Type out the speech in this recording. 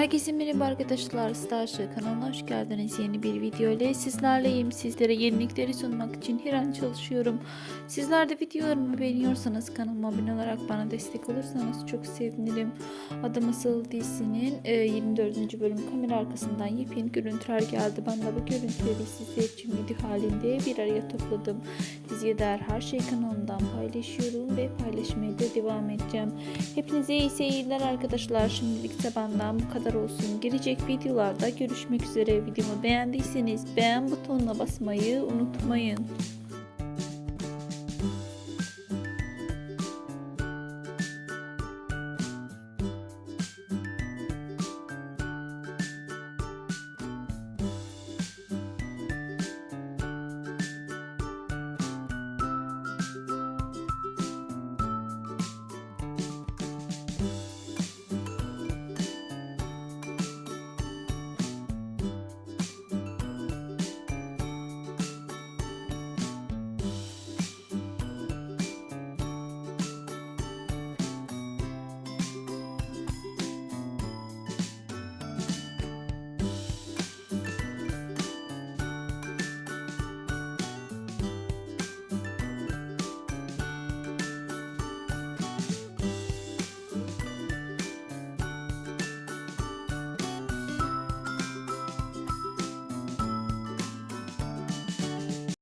Herkese merhaba arkadaşlar. Starship kanalına hoş geldiniz. Yeni bir video ile sizlerleyim. Sizlere yenilikleri sunmak için her an çalışıyorum. Sizler de videolarımı beğeniyorsanız kanalıma abone olarak bana destek olursanız çok sevinirim. Adım Asıl dizisinin e, 24. bölüm kamera arkasından yepyeni görüntüler geldi. Ben de bu görüntüleri sizler için video halinde bir araya topladım. Diziye dair her şey kanalımdan paylaşıyorum ve paylaşmaya da devam edeceğim. Hepinize iyi seyirler arkadaşlar. Şimdilik de benden bu kadar olsun. Gelecek videolarda görüşmek üzere. Videomu beğendiyseniz beğen butonuna basmayı unutmayın.